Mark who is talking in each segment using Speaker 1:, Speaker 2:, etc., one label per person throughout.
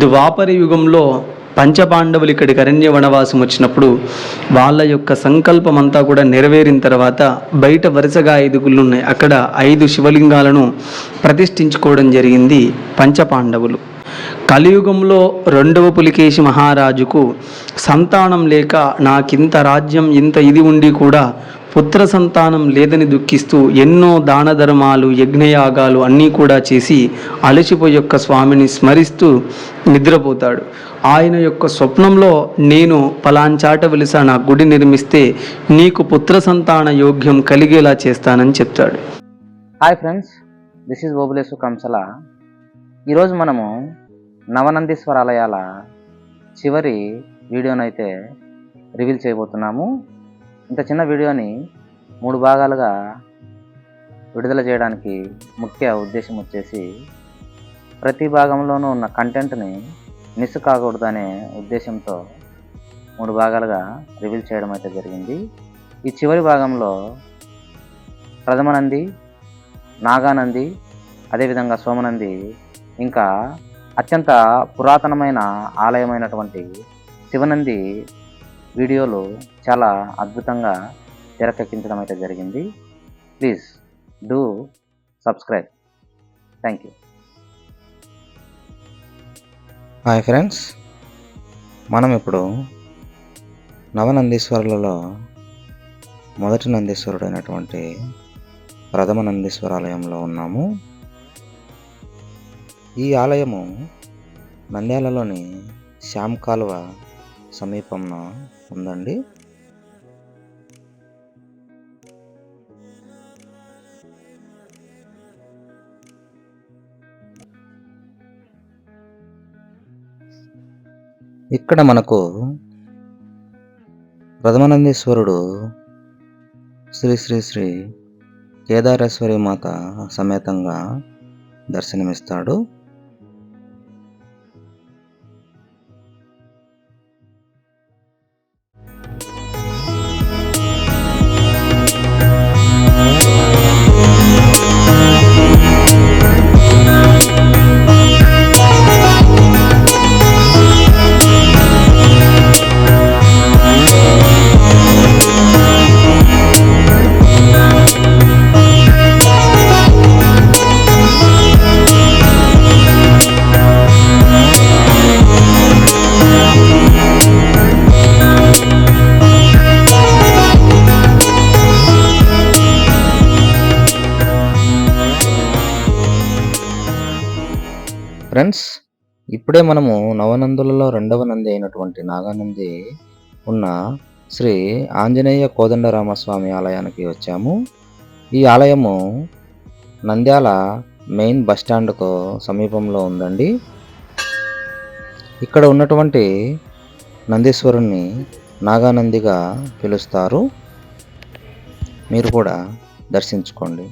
Speaker 1: ద్వాపర యుగంలో పంచపాండవులు ఇక్కడికి అరణ్య వనవాసం వచ్చినప్పుడు వాళ్ళ యొక్క సంకల్పం అంతా కూడా నెరవేరిన తర్వాత బయట వరుసగా ఐదుగులు ఉన్నాయి. అక్కడ ఐదు శివలింగాలను ప్రతిష్ఠించుకోవడం జరిగింది పంచపాండవులు. కలియుగంలో రెండవ పులికేశి మహారాజుకు సంతానం లేక నాకింత రాజ్యం ఇంత ఇది ఉండి కూడా పుత్ర సంతానం లేదని దుఃఖిస్తూ ఎన్నో దాన ధర్మాలు యజ్ఞయాగాలు అన్నీ కూడా చేసి అలసిపో యొక్క స్వామిని స్మరిస్తూ నిద్రపోతాడు. ఆయన యొక్క స్వప్నంలో నేను పలాంచాట వెలిసా నా గుడి నిర్మిస్తే నీకు పుత్ర సంతాన యోగ్యం కలిగేలా చేస్తానని చెప్తాడు.
Speaker 2: Hi friends this is Bobulesu Kamsala ఈరోజు మనము నవనందీశ్వర ఆలయాల చివరి వీడియోనైతే రివీల్ చేయబోతున్నాము. ఇంత చిన్న వీడియోని మూడు భాగాలుగా విడుదల చేయడానికి ముఖ్య ఉద్దేశం వచ్చేసి ప్రతి భాగంలోనూ ఉన్న కంటెంట్ని మిస్ కాకూడదు అనే ఉద్దేశంతో మూడు భాగాలుగా రివీల్ చేయడం అయితే జరిగింది. ఈ చివరి భాగంలో ప్రథమనంది నాగానంది అదేవిధంగా సోమనంది ఇంకా అత్యంత పురాతనమైన ఆలయమైనటువంటి శివనంది వీడియోలు చాలా అద్భుతంగా తెరకెక్కించడం అయితే జరిగింది. Please do subscribe thank you hi friends మనం ఇప్పుడు నవనందీశ్వరులలో మొదటి నందీశ్వరుడు అయినటువంటి ప్రథమ నందీశ్వర ఆలయంలో ఉన్నాము. ఈ ఆలయము నంద్యాలలోని శ్యామ్ కాలువ సమీపంలో ఉందండి. ఇక్కడ మనకు ప్రథమానందేశ్వరుడు శ్రీ శ్రీ శ్రీ కేదారేశ్వరి మాత సమేతంగా దర్శనమిస్తాడు. ఫ్రెండ్స్ ఇప్పుడే మనము నవనందులలో రెండవ నంది అయినటువంటి నాగానంది ఉన్న శ్రీ ఆంజనేయ కోదండరామస్వామి ఆలయానికి వచ్చాము. ఈ ఆలయము నంద్యాల మెయిన్ బస్ సమీపంలో ఉందండి. ఇక్కడ ఉన్నటువంటి నందీశ్వరుణ్ణి నాగానందిగా పిలుస్తారు. మీరు కూడా దర్శించుకోండి.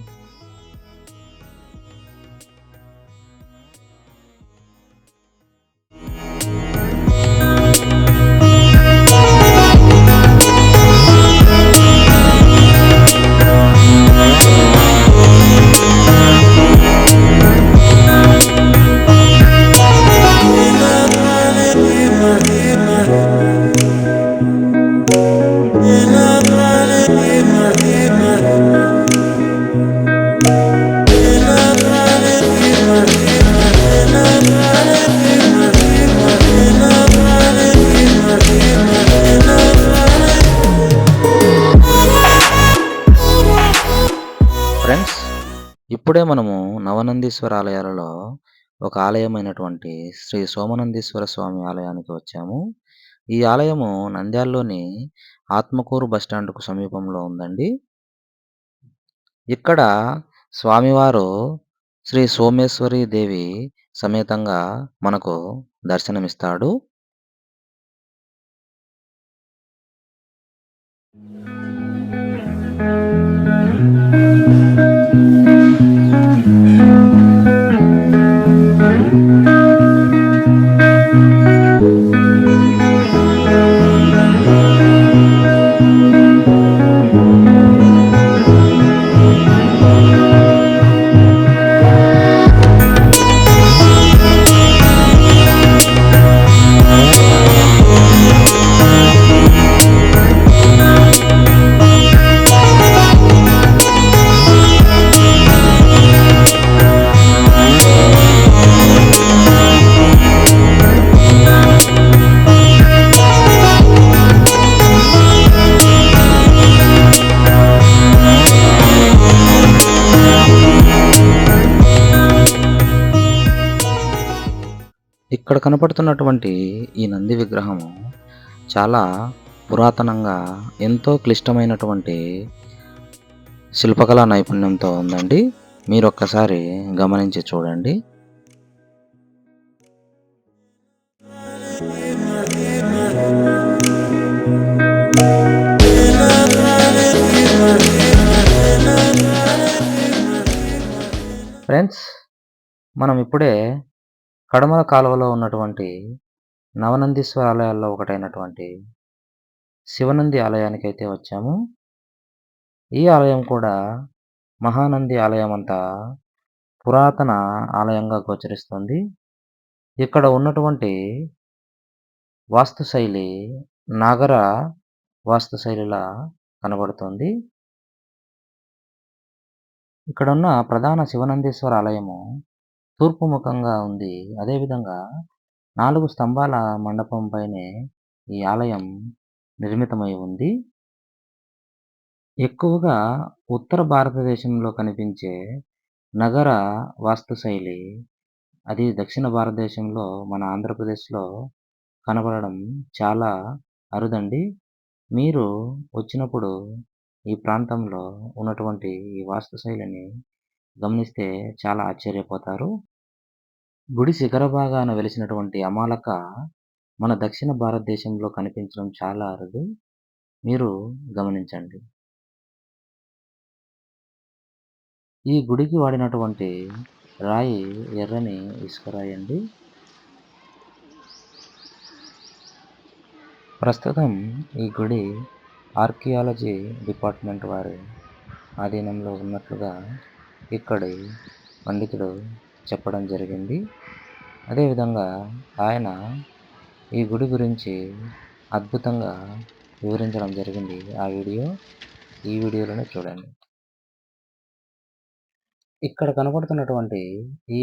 Speaker 2: ఇప్పుడే మనము నవనందీశ్వర ఆలయాలలో ఒక ఆలయమైనటువంటి శ్రీ సోమనందీశ్వర స్వామి ఆలయానికి వచ్చాము. ఈ ఆలయము నంద్యాలలోని ఆత్మకూరు బస్టాండ్‌కు సమీపంలో ఉందండి. ఇక్కడ స్వామివారు శ్రీ సోమేశ్వరి దేవి సమేతంగా మనకు దర్శనమిస్తాడు. ఇక్కడ కనపడుతున్నటువంటి ఈ నంది విగ్రహము చాలా పురాతనంగా ఎంతో క్లిష్టమైనటువంటి శిల్పకళా నైపుణ్యంతో ఉందండి. మీరు ఒక్కసారి గమనించి చూడండి. ఫ్రెండ్స్ మనం ఇప్పుడే కడమల కాలువలో ఉన్నటువంటి నవనందీశ్వర ఆలయాల్లో ఒకటైనటువంటి శివనంది ఆలయానికి అయితే వచ్చాము. ఈ ఆలయం కూడా మహానంది ఆలయం అంతా పురాతన ఆలయంగా గోచరిస్తుంది. ఇక్కడ ఉన్నటువంటి వాస్తుశైలి నాగర వాస్తుశైలిలా కనబడుతుంది. ఇక్కడ ఉన్న ప్రధాన శివనందీశ్వర ఆలయము తూర్పు ముఖంగా ఉంది అదేవిధంగా నాలుగు స్తంభాల మండపం పైనే ఈ ఆలయం నిర్మితమై ఉంది. ఎక్కువగా ఉత్తర భారతదేశంలో కనిపించే నగర వాస్తుశైలి అది దక్షిణ భారతదేశంలో మన ఆంధ్రప్రదేశ్లో కనబడడం చాలా అరుదండి. మీరు వచ్చినప్పుడు ఈ ప్రాంతంలో ఉన్నటువంటి ఈ వాస్తుశైలిని గమనిస్తే చాలా ఆశ్చర్యపోతారు. గుడి శిఖర భాగాన వెలిసినటువంటి అమాలక మన దక్షిణ భారతదేశంలో కనిపించడం చాలా అరుదు. మీరు గమనించండి. ఈ గుడికి వాడినటువంటి రాయి ఎర్రని ఇసుకరాయి అండి. ప్రస్తుతం ఈ గుడి ఆర్కియాలజీ డిపార్ట్మెంట్ వారి ఆధీనంలో ఉన్నట్లుగా ఇక్కడి పండితుడు చెప్పడం జరిగింది. అదేవిధంగా ఆయన ఈ గుడి గురించి అద్భుతంగా వివరించడం జరిగింది. ఆ వీడియో ఈ వీడియోలోనే చూడండి. ఇక్కడ కనపడుతున్నటువంటి ఈ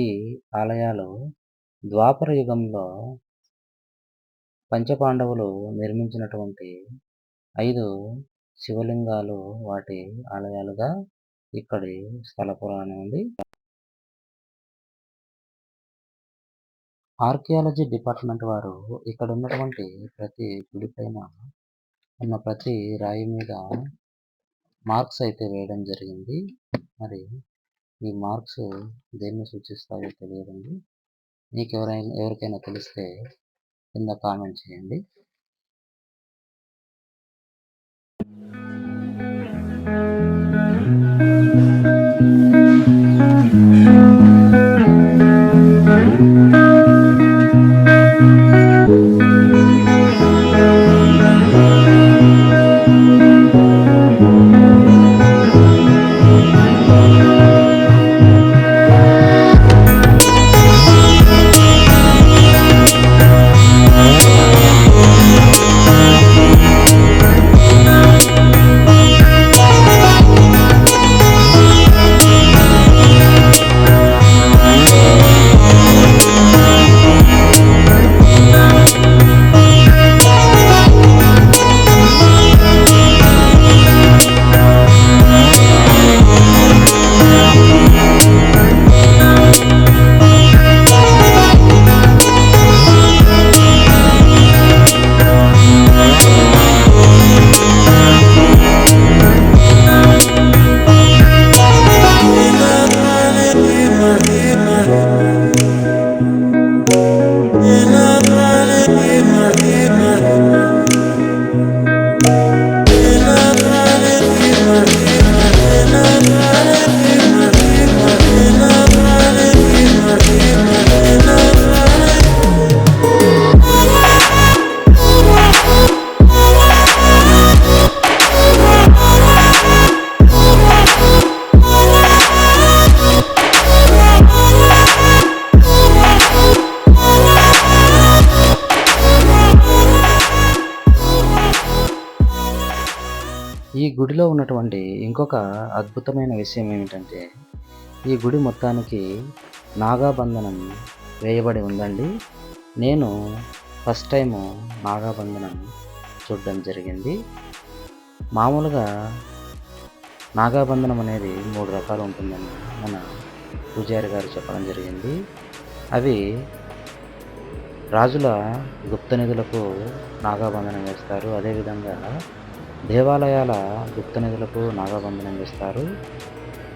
Speaker 2: ఆలయాలు ద్వాపర యుగంలో పంచపాండవులు నిర్మించినటువంటి ఐదు శివలింగాలు వాటి ఆలయాలుగా ఇక్కడి స్థల పురాణం ఉంది. ఆర్కియాలజీ డిపార్ట్మెంట్ వారు ఇక్కడ ఉన్నటువంటి ప్రతి గుడి పైన ఉన్న ప్రతి రాయి మీద మార్క్స్ అయితే వేయడం జరిగింది. మరి ఈ మార్క్స్ దేన్ని సూచిస్తాయో తెలియదండి. మీకు ఎవరైనా ఎవరికైనా తెలిస్తే కింద కామెంట్ చేయండి. గుడిలో ఉన్నటువంటి ఇంకొక అద్భుతమైన విషయం ఏమిటంటే ఈ గుడి మొత్తానికి నాగాబంధనం వేయబడి ఉందండి. నేను ఫస్ట్ టైము నాగాబంధనం చూడడం జరిగింది. మామూలుగా నాగాబంధనం అనేది మూడు రకాలు ఉంటుందని మన పూజారి గారు చెప్పడం జరిగింది. అవి రాజుల గుప్త నిధులకు నాగాబంధనం వేస్తారు. అదేవిధంగా దేవాలయాల గుప్త నిధులకు నాగాబంధనం చేస్తారు.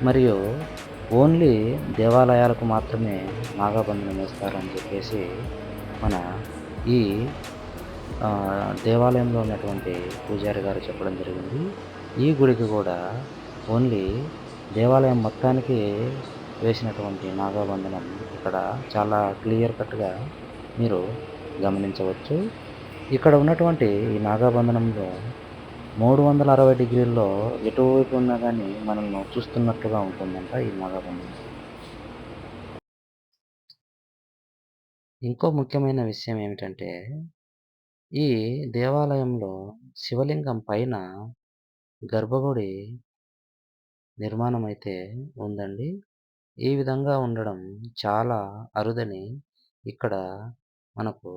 Speaker 2: మరియు ఓన్లీ దేవాలయాలకు మాత్రమే నాగాబంధనం వేస్తారు అని చెప్పేసి మన ఈ దేవాలయంలో ఉన్నటువంటి పూజారి గారు చెప్పడం జరిగింది. ఈ గుడికి కూడా ఓన్లీ దేవాలయం మొత్తానికి వేసినటువంటి నాగాబంధనం ఇక్కడ చాలా క్లియర్ కట్గా మీరు గమనించవచ్చు. ఇక్కడ ఉన్నటువంటి ఈ నాగాబంధనంలో మూడు వందల అరవై డిగ్రీల్లో ఎటువైపు ఉన్నా కానీ మనల్ని చూస్తున్నట్టుగా ఉంటుందంట ఈ నాగాబంధనం ఇంకో ముఖ్యమైన విషయం ఏమిటంటే ఈ దేవాలయంలో శివలింగం పైన గర్భగుడి నిర్మాణం అయితే ఉందండి. ఈ విధంగా ఉండడం చాలా అరుదని ఇక్కడ మనకు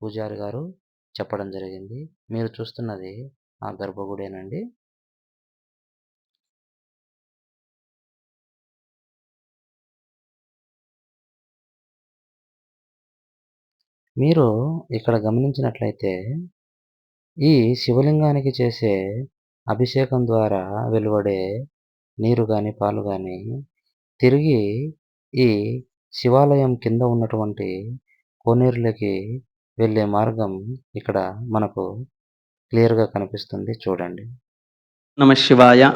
Speaker 2: పూజారి గారు చెప్పడం జరిగింది. మీరు చూస్తున్నది ఆ గర్భగుడేనండి మీరు ఇక్కడ గమనించినట్లయితే ఈ శివలింగానికి చేసే అభిషేకం ద్వారా వెలువడే నీరు కానీ పాలు కానీ తిరిగి ఈ శివాలయం కింద ఉన్నటువంటి కోనేరులకి వెళ్ళే మార్గం ఇక్కడ మనకు క్లియర్గా కనిపిస్తుంది. చూడండి.
Speaker 1: నమ శివాయ.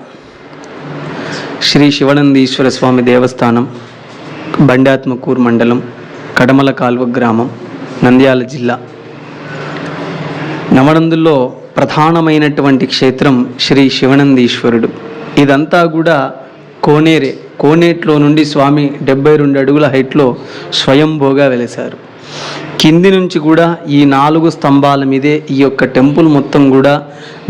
Speaker 1: శ్రీ శివనందీశ్వర స్వామి దేవస్థానం బండాత్మకూర్ మండలం కడమల కాల్వ గ్రామం నంద్యాల జిల్లా. నవనందుల్లో ప్రధానమైనటువంటి క్షేత్రం శ్రీ శివనందీశ్వరుడు. ఇదంతా కూడా కోనేరే కోనేట్లో నుండి స్వామి డెబ్బై రెండు అడుగుల హైట్లో స్వయంభోగా వెలిశారు. కింది నుంచి కూడా ఈ నాలుగు స్తంభాల మీదే ఈ యొక్క టెంపుల్ మొత్తం కూడా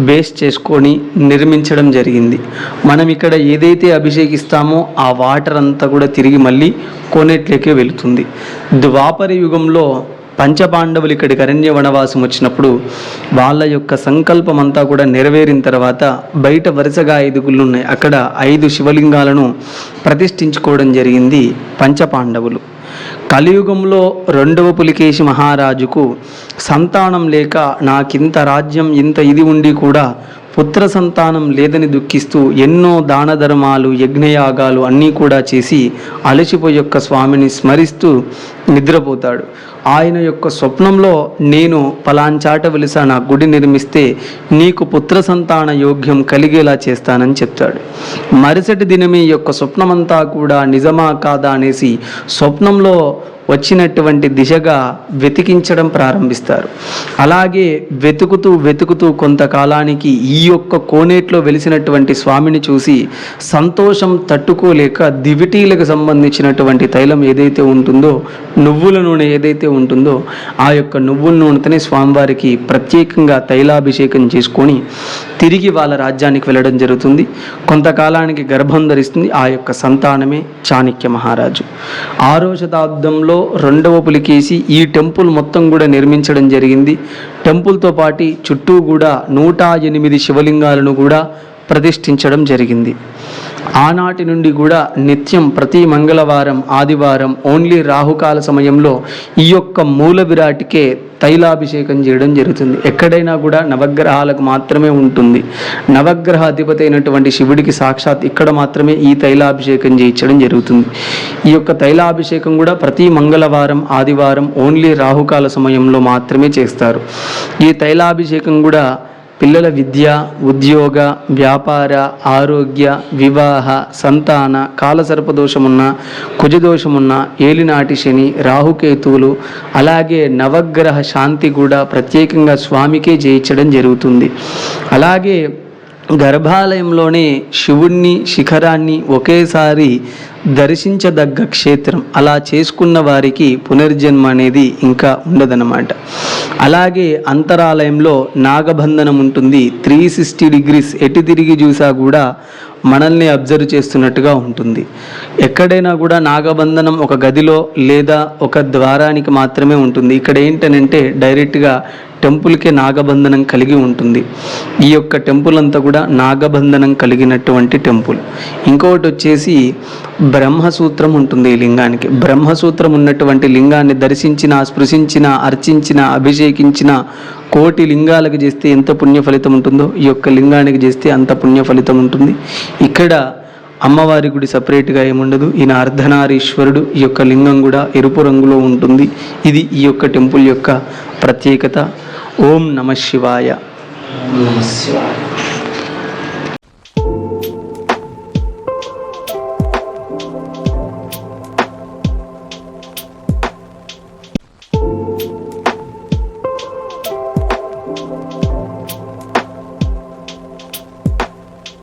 Speaker 1: బేస్ చేసుకొని నిర్మించడం జరిగింది. మనం ఇక్కడ ఏదైతే అభిషేకిస్తామో ఆ వాటర్ అంతా కూడా తిరిగి మళ్ళీ కోనేట్లోకే వెళుతుంది. ద్వాపర యుగంలో పంచపాండవులు ఇక్కడికి అరణ్య వనవాసం వచ్చినప్పుడు వాళ్ళ యొక్క సంకల్పం అంతా కూడా నెరవేరిన తర్వాత బయట వరుసగా ఐదు ఉన్నాయి. అక్కడ ఐదు శివలింగాలను ప్రతిష్ఠించుకోవడం జరిగింది పంచపాండవులు. కలియుగంలో రెండవ పులికేశి మహారాజుకు సంతానం లేక నాకింత రాజ్యం ఇంత ఇది ఉండి కూడా పుత్ర సంతానం లేదని దుఃఖిస్తూ ఎన్నో దాన ధర్మాలు యజ్ఞయాగాలు అన్నీ కూడా చేసి అలసిపోయి యొక్క స్వామిని స్మరిస్తూ నిద్రపోతాడు. ఆయన యొక్క స్వప్నంలో నేను పలాంచాట వెలిసాన నా గుడి నిర్మిస్తే నీకు పుత్ర సంతాన యోగ్యం కలిగేలా చేస్తానని చెప్తాడు. మరుసటి దినమే యొక్క స్వప్నమంతా కూడా నిజమా కాదా అనేసి స్వప్నంలో వచ్చినటువంటి దిశగా వెతికించడం ప్రారంభిస్తారు. అలాగే వెతుకుతూ వెతుకుతూ కొంతకాలానికి ఈ యొక్క కోనేట్లో వెలిసినటువంటి స్వామిని చూసి సంతోషం తట్టుకోలేక దివిటీలకు సంబంధించినటువంటి తైలం ఏదైతే ఉంటుందో నువ్వుల నూనె ఏదైతే ఉంటుందో ఆ యొక్క నువ్వుల నూనెతోనే స్వామివారికి ప్రత్యేకంగా తైలాభిషేకం చేసుకొని తిరిగి వాళ్ళ రాజ్యానికి వెళ్ళడం జరుగుతుంది. కొంతకాలానికి గర్భం ధరిస్తుంది ఆ యొక్క సంతానమే చాణక్య మహారాజు. ఆరో శతాబ్దంలో రెండవ పులికేసి ఈ టెంపుల్ మొత్తం కూడా నిర్మించడం జరిగింది. టెంపుల్తో పాటు చుట్టూ కూడా నూట ఎనిమిది శివలింగాలను కూడా ప్రతిష్ఠించడం జరిగింది. ఆనాటి నుండి కూడా నిత్యం ప్రతి మంగళవారం ఆదివారం ఓన్లీ రాహుకాల సమయంలో ఈ యొక్క మూల విరాటికే తైలాభిషేకం చేయడం జరుగుతుంది. ఎక్కడైనా కూడా నవగ్రహాలకు మాత్రమే ఉంటుంది. నవగ్రహ అధిపతి అయినటువంటి శివుడికి సాక్షాత్ ఇక్కడ మాత్రమే ఈ తైలాభిషేకం చేయించడం జరుగుతుంది. ఈ యొక్క తైలాభిషేకం కూడా ప్రతి మంగళవారం ఆదివారం ఓన్లీ రాహుకాల సమయంలో మాత్రమే చేస్తారు. ఈ తైలాభిషేకం కూడా పిల్లల విద్య ఉద్యోగ వ్యాపార ఆరోగ్య వివాహ సంతాన కాలసర్పదోషమున్న కుజదోషమున్న ఏలినాటి శని రాహుకేతువులు అలాగే నవగ్రహ శాంతి కూడా ప్రత్యేకంగా స్వామికే చేయించడం జరుగుతుంది. అలాగే గర్భాలయంలోనే శివుణ్ణి శిఖరాన్ని ఒకేసారి దర్శించదగ్గ క్షేత్రం. అలా చేసుకున్న వారికి పునర్జన్మ అనేది ఇంకా ఉండదన్నమాట. అలాగే అంతరాలయంలో నాగబంధనం ఉంటుంది. త్రీ సిక్స్టీ డిగ్రీస్ ఎటు తిరిగి చూసా కూడా మనల్ని అబ్జర్వ్ చేస్తున్నట్టుగా ఉంటుంది. ఎక్కడైనా కూడా నాగబంధనం ఒక గదిలో లేదా ఒక ద్వారానికి మాత్రమే ఉంటుంది. ఇక్కడ ఏంటనంటే డైరెక్ట్గా టెంపుల్కే నాగబంధనం కలిగి ఉంటుంది. ఈ యొక్క టెంపుల్ అంతా కూడా నాగబంధనం కలిగినటువంటి టెంపుల్. ఇంకొకటి వచ్చేసి బ్రహ్మసూత్రం ఉంటుంది ఈ లింగానికి. బ్రహ్మసూత్రం ఉన్నటువంటి లింగాన్ని దర్శించిన స్పృశించిన అర్చించిన అభిషేకించిన కోటి లింగాలకు చేస్తే ఎంత పుణ్య ఫలితం ఉంటుందో ఈ యొక్క లింగానికి చేస్తే అంత పుణ్య ఫలితం ఉంటుంది. ఇక్కడ అమ్మవారి గుడి సపరేట్గా ఏముండదు ఈయన అర్ధనారీశ్వరుడు ఈ యొక్క లింగం కూడా ఎరుపు రంగులో ఉంటుంది. ఇది ఈ యొక్క టెంపుల్ యొక్క ప్రత్యేకత. ఓం నమ శివాయ.
Speaker 3: శివాయ.